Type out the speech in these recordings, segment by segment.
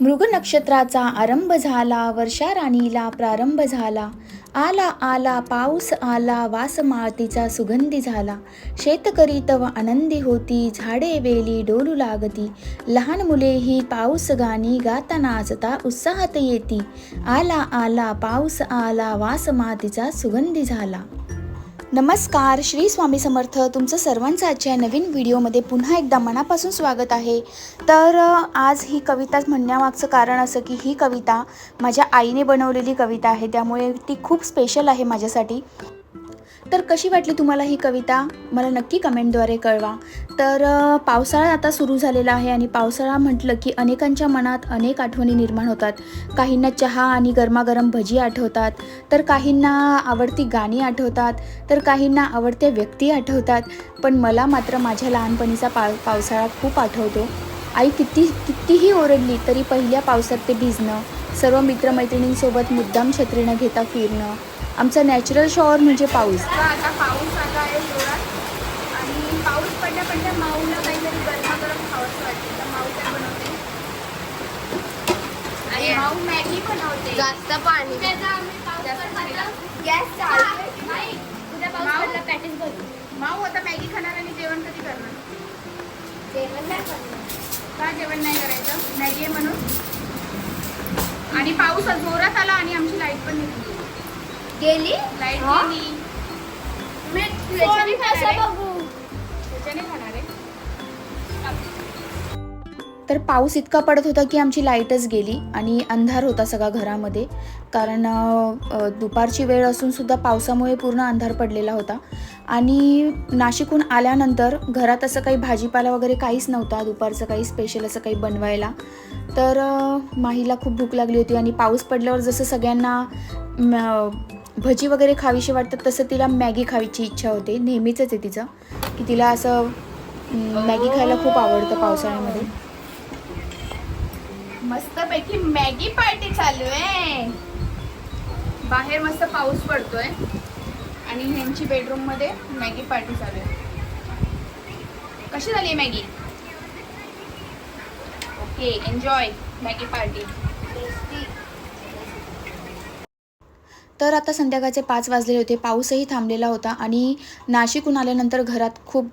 मृग नक्षत्राचा आरंभ झाला वर्षा राणीला प्रारंभ झाला. आला आला पाऊस आला वास मातीचा सुगंधी झाला. शेतकरी तव आनंदी होती झाडे वेली डोलू लागती. लहान मुलेही पाऊस गाणी गाता नाचता उत्साहात येती. आला आला पाऊस आला वास मातीचा सुगंधी झाला. नमस्कार श्री स्वामी समर्थ. तुमचं सर्वांचं आजच्या नवीन व्हिडिओमध्ये पुन्हा एकदा मनापासून स्वागत आहे. तर आज ही कविता म्हणण्यामागचं कारण असं की ही कविता माझ्या आईने बनवलेली कविता आहे. त्यामुळे ती खूप स्पेशल आहे माझ्यासाठी. तर कशी वाटली तुम्हाला ही कविता? मला नक्की कमेंटद्वारे कळवा. तर पावसाळा आता सुरू झालेला आहे आणि पावसाळा म्हटलं की अनेकांच्या मनात अनेक आठवणी निर्माण होतात. काहींना चहा आणि गरमागरम भजी आठवतात तर काहींना आवडती गाणी आठवतात तर काहींना आवडत्या व्यक्ती आठवतात. पण मला मात्र माझ्या लहानपणीचा पाव पावसाळा खूप आठवतो. आई किती कितीही ओरडली तरी पहिल्या पावसात ते भिजणं सर्व मित्रमैत्रिणींसोबत मुद्दाम छत्रीनं घेता फिरणं आमचा नॅचरल शॉवर म्हणजे पाऊस. आता पाऊस आला आहे जोरात. आणि पाऊस पडल्या पडल्या माऊला काहीतरी गरमागरम खावंसं वाटते. तर माऊ काय बनवते? आणि माऊ मॅगी बनवते. जास्त पाणी. गॅस चालू उद्या पाऊस माऊ? पडला पॅटीस भरू माऊ आता मॅगी खाणार आणि जेवण कधी करणार? जेवण नाही करणार. का जेवण नाही करायचं? मॅगी आहे म्हणून. आणि पाऊस जोरात आला आणि आमची लाइट पण निघली. गेली? लाइट हा? गेली. मी त्याच्याने फोन खाणार आहे? कसं बघू? त्याच्याने खाणार आहे. तर पाऊस इतका पडत होता की आमची लाईटच गेली आणि अंधार होता सगळा घरामध्ये. कारण अ, अ, दुपारची वेळ असून सुद्धा पावसामुळे पूर्ण अंधार पडलेला होता. आणि नाशिकहून आल्यानंतर घरात असं काही भाजीपाला वगैरे काहीच नव्हता दुपारचं काही स्पेशल असं काही बनवायला. तर अ, माहीला खूप भूक लागली होती आणि पाऊस पडल्यावर जसं सगळ्यांना म, भजी वगैरे खावीशी वाटतात तसं तिला मॅगी खावीची इच्छा होते. नेहमीच आहे तिचं. की तिला असं मॅगी खायला खूप आवडतं पावसाळ्यामध्ये. मस्तपैकी मॅगी पार्टी चालू आहे. बाहेर मस्त पाऊस पडतोय. आणि ह्यांची बेडरूममध्ये मॅगी पार्टी चालू आहे. कशी झाली Maggi? Okay enjoy. Maggi party. तर आता संध्याकाळचे पाच वाजलेले होते. पाऊसही थांबलेला होता आणि नाशिकहून आल्यानंतर घरात खूप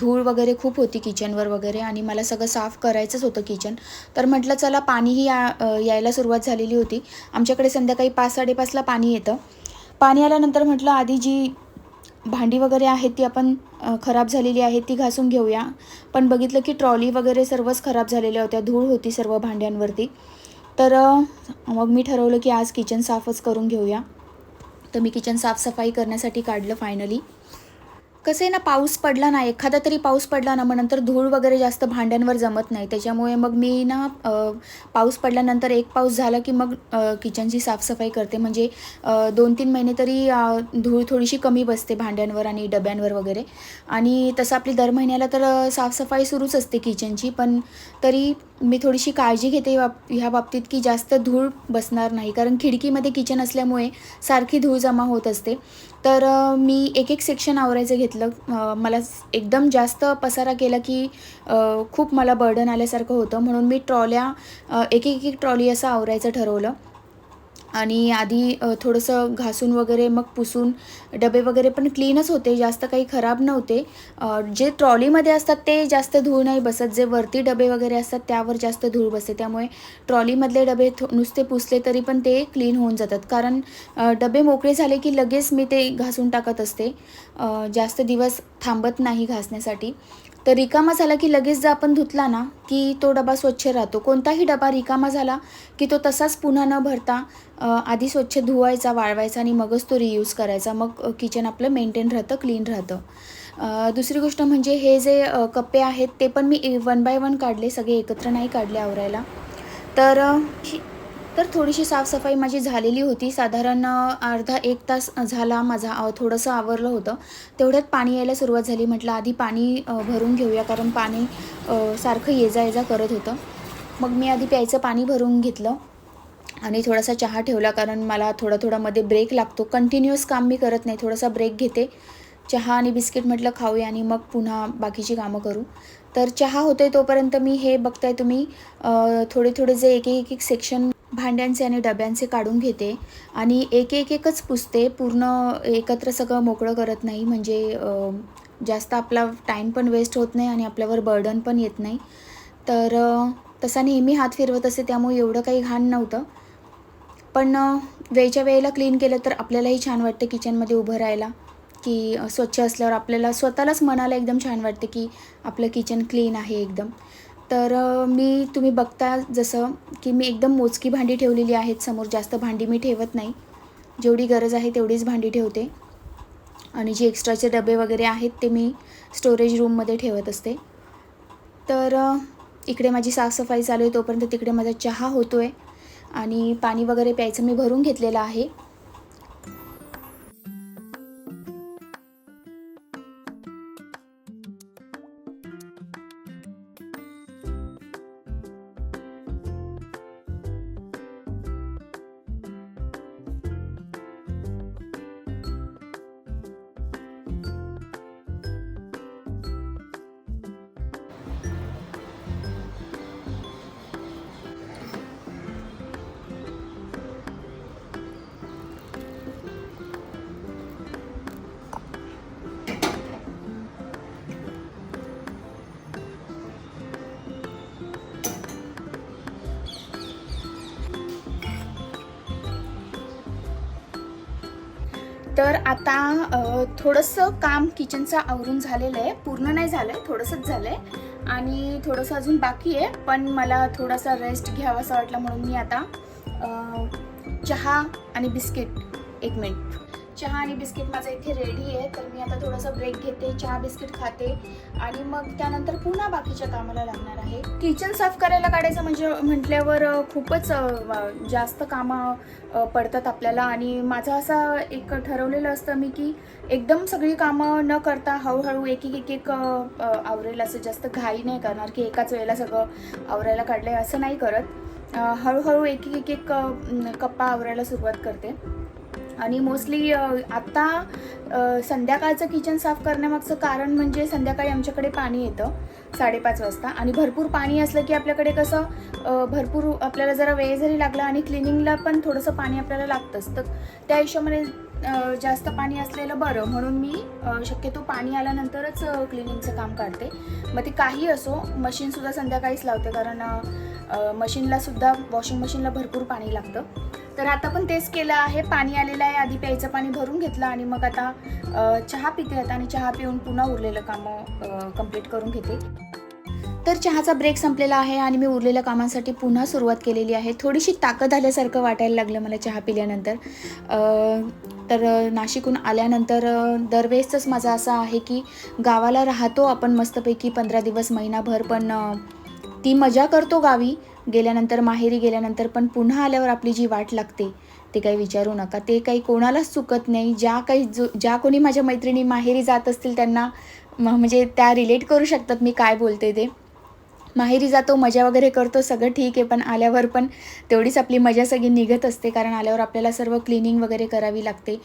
धूळ वगैरे खूप होती किचनवर वगैरे आणि मला सगळं साफ करायचंच होतं किचन. तर म्हटलं चला पाणीही या यायला सुरुवात झालेली होती. आमच्याकडे संध्याकाळी पाच साडेपाचला पाणी येतं. पाणी आल्यानंतर म्हटलं आधी जी भांडी वगैरे आहेत ती आपण खराब झालेली आहेत ती घासून घेऊया. पण बघितलं की ट्रॉली वगैरे सर्वच खराब झालेल्या होत्या. धूळ होती सर्व भांड्यांवरती. तर मग मी ठरवलं की आज किचन साफच करून घेऊया. तर मी किचन साफसफाई करण्यासाठी काढलं फायनली कसं आहे ना पाऊस पडला ना एखादा तरी पाऊस पडला ना मग नंतर धूळ वगैरे जास्त भांड्यांवर जमत नाही. त्याच्यामुळे मग मी ना पाऊस पडल्यानंतर एक पाऊस झाला की मग किचनची साफसफाई करते. म्हणजे दोन तीन महिने तरी धूळ थोडीशी कमी बसते भांड्यांवर आणि डब्यांवर वगैरे. आणि तसं आपली दर महिन्याला तर साफसफाई सुरूच असते किचनची. पण तरी मी थोडीशी काळजी घेते बाब ह्या बाबतीत की जास्त धूळ बसणार नाही. कारण खिडकीमध्ये किचन असल्यामुळे सारखी धूळ जमा होत असते. तर मी एक एक सेक्शन आवरायचं घेतलं. मला एकदम जास्त पसारा केला की खूप मला बर्डन आल्यासारखं होतं. म्हणून मी ट्रॉल्या एक एक एक ट्रॉली असं आवरायचं ठरवलं. आणि आधी थोडंसं घासून वगैरे मग पुसून डबे वगैरे पण क्लीनच होते जास्त काही खराब नव्हते. जे ट्रॉलीमध्ये असतात ते जास्त धूळ नाही बसत. जे वरती डबे वगैरे असतात त्यावर जास्त धूळ बसते. त्यामुळे ट्रॉलीमधले डबे थो नुसते पुसले तरी पण ते क्लीन होऊन जातात. कारण डबे मोकळे झाले की लगेच मी ते घासून टाकत असते. जास्त दिवस थांबत नाही घासण्यासाठी. तर रिकामा झाला की लगेच जर आपण धुतला ना की तो डबा स्वच्छ राहतो. कोणताही डबा रिकामा झाला की तो तसाच पुन्हा न भरता आधी स्वच्छ धुवायचा वाळवायचा आणि मगच तो रियूज करायचा. मग किचन आपलं मेंटेन राहतं क्लीन राहतं. दुसरी गोष्ट म्हणजे हे जे कप्पे आहेत ते पण मी वन बाय वन काढले. सगळे एकत्र नाही काढले आवरायला. तर ही- तर थोडीशी साफसफाई माझी झालेली होती. साधारण अर्धा एक तास झाला माझा थोडंसं आवरलं होतं. तेवढ्यात पाणी यायला सुरुवात झाली. म्हटलं आधी पाणी भरून घेऊया कारण पाणी सारखं ये जा ये जा करत होतं. मग मी आधी प्यायचं पाणी भरून घेतलं आणि थोडासा चहा ठेवला कारण मला थोडा थोडा मध्ये ब्रेक लागतो. कंटिन्युअस काम मी करत नाही. थोडासा ब्रेक घेते. चहा आणि बिस्किट म्हटलं खाऊया आणि मग पुन्हा बाकीची कामं करू. तर चहा होतोय तोपर्यंत मी हे बघताय तुम्ही थोडे थोडे जे एक एक एक सेक्शन भांड्यांचे आणि डब्यांचे काढून घेते आणि एक एक एकच पुसते पूर्ण एकत्र सगळं मोकळं करत नाही. म्हणजे जास्त आपला टाईम पण वेस्ट होत नाही आणि आपल्यावर बर्डन पण येत नाही. तर तसा नेहमी हात फिरवत असे त्यामुळे एवढं काही घाण नव्हतं. पण वेळच्या वेळेला क्लीन केलं तर आपल्यालाही छान वाटतं किचनमध्ये उभं राहायला. की स्वच्छ असल्यावर आपल्याला स्वतःलाच मनाला एकदम छान वाटते की आपलं किचन क्लीन आहे एकदम. तर मी तुम्ही बघता जसं की मी एकदम मोजकी भांडी ठेवलेली आहेत समोर. जास्त भांडी मी ठेवत नाही. जेवढी गरज आहे तेवढीच भांडी ठेवते. आणि जे एक्स्ट्राचे डबे वगैरे आहेत ते मी स्टोरेज रूममध्ये ठेवत असते. तर इकडे माझी साफसफाई चालू आहे तोपर्यंत तिकडे माझा चहा होतो आहे आणि पाणी वगैरे प्यायचं मी भरून घेतलेलं आहे. तर आता थोडंसं काम किचनचं आवरून झालेलं आहे. पूर्ण नाही झालं आहे थोडंसंच झालं आहे आणि थोडंसं अजून बाकी आहे. पण मला थोडासा रेस्ट घ्यावासा वाटला म्हणून मी आता चहा आणि बिस्किट एक मिनिट. चहा आणि बिस्किट माझं इथे रेडी आहे तर मी आता थोडासा ब्रेक घेते चहा बिस्किट खाते आणि मग त्यानंतर पुन्हा बाकीच्या कामाला लागणार आहे. किचन साफ करायला काढायचं म्हणजे म्हटल्यावर खूपच जास्त कामं पडतात आपल्याला आणि माझं असं एक ठरवलेलं असतं मी की एकदम सगळी कामं न करता हळूहळू एक एक एक एक आवरेल असं जास्त घाई नाही करणार की एकाच वेळेला सगळं आवरायला काढलं आहे असं नाही करत. हळूहळू एक एक एक कप्पा आवरायला सुरुवात करते. आणि मोस्टली आत्ता संध्याकाळचं किचन साफ करण्यामागचं कारण म्हणजे संध्याकाळी आमच्याकडे पाणी येतं साडेपाच वाजता. आणि भरपूर पाणी असलं की आपल्याकडे कसं भरपूर आपल्याला जरा वेळ जरी लागला आणि क्लिनिंगला पण थोडंसं पाणी आपल्याला लागतंच. तर त्या हिशोबाने जास्त पाणी असलेलं बरं. म्हणून मी शक्यतो पाणी आल्यानंतरच क्लिनिंगचं काम काढते मग ते काही असो मशीनसुद्धा संध्याकाळीच लावते. कारण मशीनलासुद्धा वॉशिंग मशीनला भरपूर पाणी लागतं. तर आता पण तेच केलं आहे. पाणी आलेलं आहे. आधी प्यायचं पाणी भरून घेतलं आणि मग आता चहा पिते आता आणि चहा पिऊन पुन्हा उरलेलं कामं कंप्लीट करून घेते. तर चहाचा ब्रेक संपलेला आहे आणि मी उरलेल्या कामांसाठी पुन्हा सुरुवात केलेली आहे. थोडीशी ताकद आल्यासारखं वाटायला लागलं मला चहा पिल्यानंतर. तर नाशिकहून आल्यानंतर दरवेळेसच माझा असा आहे की गावाला राहतो आपण मस्तपैकी पंधरा दिवस महिनाभर पण ती मजा करतो गावी. गेल्यानंतर माहेरी गेल्यानंतर पण पुन्हा आल्यावर आपली जी वाट लागते ते काही विचारू नका. ते काही कोणालाच चुकत नाही. ज्या काही जो ज्या कोणी माझ्या मैत्रिणी माहेरी जात असतील त्यांना म- म्हणजे त्या रिलेट करू शकतात मी काय बोलते ते. माहेरी जातो मजा वगैरे करतो सगळं ठीक आहे. पण आल्यावर पण तेवढीच आपली मजा सगळी निघत असते. कारण आल्यावर आपल्याला सर्व क्लिनिंग वगैरे करावी लागते.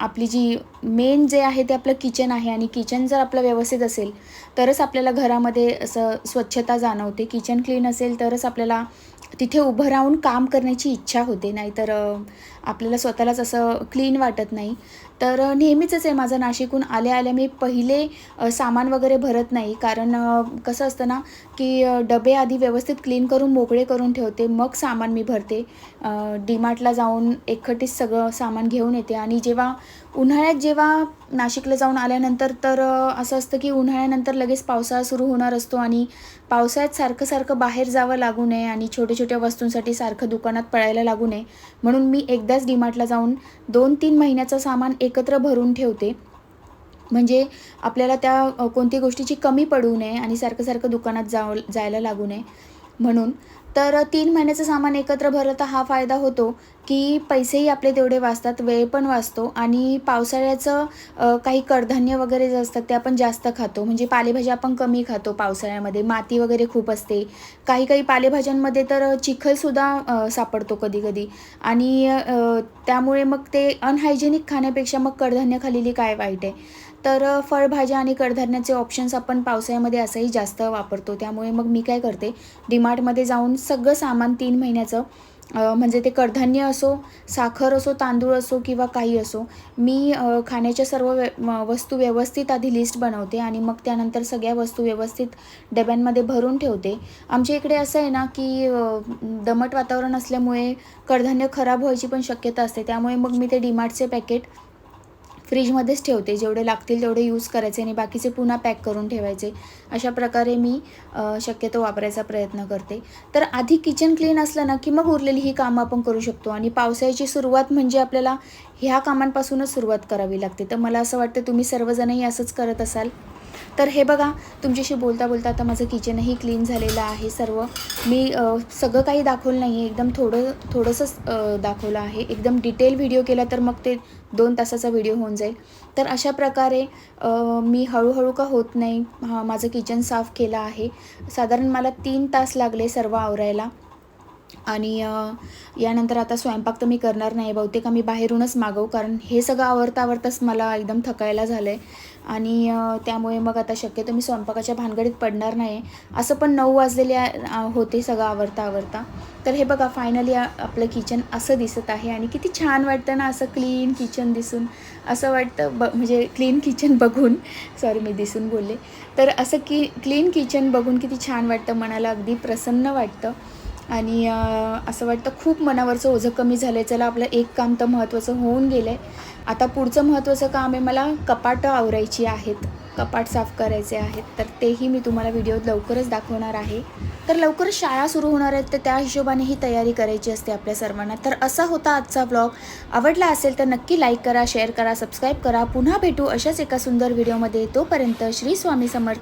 आपली जी मेन जे आहे ते आपलं किचन आहे. आणि किचन जर आपलं व्यवस्थित असेल तरच आपल्याला घरामध्ये असं स्वच्छता जाणवते. किचन क्लीन असेल तरच आपल्याला तिथे उभं राहून काम करण्याची इच्छा होते. नाहीतर आपल्याला स्वतःलाच असं क्लीन वाटत नाही. तर नेहमीच नेहमीचंच आहे माझं नाशिकहून आल्या आल्या मी पहिले सामान वगैरे भरत नाही. कारण कसं असतं ना की डबे आधी व्यवस्थित क्लीन करून मोकळे करून ठेवते. मग सामान मी भरते. डीमार्टला जाऊन एकखटीच सगळं सामान घेऊन येते. आणि जेव्हा उन्हाळ्यात जेव्हा नाशिकला जाऊन आल्यानंतर तर असं असतं की उन्हाळ्यानंतर लगेच पावसाळा सुरू होणार असतो. आणि पावसाळ्यात सारखं सारखं बाहेर जावं लागू नये. आणि छोट्या छोट्या वस्तूंसाठी सारखं दुकानात पळायला लागू नये. म्हणून मी एकदाच डीमार्टला जाऊन दोन तीन महिन्याचं सामान एकत्र भरून ठेवते. म्हणजे आपल्याला त्या कोणत्या कोणती गोष्टीची कमी पडू नये आणि सारखं सारखं दुकानात जाव जायला लागू नये. म्हणून तर तीन महिन्याचं सामान एकत्र भरलं तर हा फायदा होतो की पैसेही आपले तेवढे वाचतात वेळ पण वाचतो आणि पावसाळ्याचं काही कडधान्य वगैरे जे असतात ते आपण जास्त खातो. म्हणजे पालेभाज्या आपण कमी खातो पावसाळ्यामध्ये. माती वगैरे खूप असते. काही काही पालेभाज्यांमध्ये तर चिखलसुद्धा सापडतो कधी कधी आणि त्यामुळे मग ते अनहायजेनिक खाण्यापेक्षा मग कडधान्य खालेली काय वाईट आहे? तर फळभाज्या आणि कडधान्याचे ऑप्शन्स आपण पावसाळ्यामध्ये असंही जास्त वापरतो. त्यामुळे मग मी काय करते डीमार्टमध्ये जाऊन सगळं सामान तीन महिन्याचं म्हणजे ते कडधान्य असो साखर असो तांदूळ असो किंवा काही असो मी खाण्याच्या सर्व वे वस्तू व्यवस्थित आधी लिस्ट बनवते आणि मग त्यानंतर सगळ्या वस्तू व्यवस्थित डब्यांमध्ये भरून ठेवते. आमच्या इकडे असं आहे ना की दमट वातावरण असल्यामुळे कडधान्य खराब व्हायची पण शक्यता असते. त्यामुळे मग मी ते डीमार्टचे पॅकेट फ्रीजमध्येच ठेवते. जेवढे लागतील तेवढे यूज करायचे आणि बाकीचे पुन्हा पॅक करून ठेवायचे. अशा प्रकारे मी शक्यतो वापरायचा प्रयत्न करते. तर आधी किचन क्लीन असलं ना की मग उरलेली ही कामं आपण करू शकतो. आणि पावसाळ्याची सुरुवात म्हणजे आपल्याला ह्या कामांपासूनच सुरुवात करावी लागते. तर मला असं वाटतं तुम्ही सर्वजणही असंच करत असाल. तर हे बघा तुमच्याशी बोलता बोलता आता माझं किचनही क्लीन झालेलं आहे सर्व. मी सगळं काही दाखवलं नाही आहे एकदम थोडं थोडंसंच दाखवलं आहे. एकदम डिटेल व्हिडिओ केला तर मग ते दोन तासाचा व्हिडिओ होऊन जाईल. तर अशा प्रकारे मी हळूहळू का होत नाही हा माझं किचन साफ केलं आहे. साधारण मला तीन तास लागले सर्व आवरायला. आणि यानंतर आता स्वयंपाक तर मी करणार नाही बहुतेक आम्ही बाहेरूनच मागवू कारण हे सगळं आवडता आवरताच मला एकदम थकायला झालं आहे आणि त्यामुळे मग आता शक्यतो मी स्वयंपाकाच्या भानगडीत पडणार नाही. असं पण नऊ वाजलेले होते सगळं आवडता आवरता तर हे बघा फायनली आपलं किचन असं दिसत आहे आणि किती छान वाटतं ना असं क्लीन किचन दिसून. असं वाटतं ब म्हणजे क्लीन किचन बघून. सॉरी मी दिसून बोलले. तर असं की क्लीन किचन बघून किती छान वाटतं मनाला अगदी प्रसन्न वाटतं. आणि असं वाटतं खूप मनावरचं ओझं कमी झालं आहे चला आपलं एक काम तर महत्त्वाचं होऊन गेलं आहे आता पुढचं महत्त्वाचं काम आहे मला कपाटं आवरायची आहेत. कपाट साफ करायचे आहेत. तर तेही मी तुम्हाला व्हिडिओत लवकरच दाखवणार आहे. तर लवकरच शाळा सुरू होणार आहेत तर त्या हिशोबाने ही तयारी करायची असते आपल्या सर्वांना. तर असा होता आजचा ब्लॉग आवडला असेल तर नक्की लाईक करा शेअर करा सबस्क्राईब करा. पुन्हा भेटू अशाच एका सुंदर व्हिडिओमध्ये तोपर्यंत श्री स्वामी समर्थ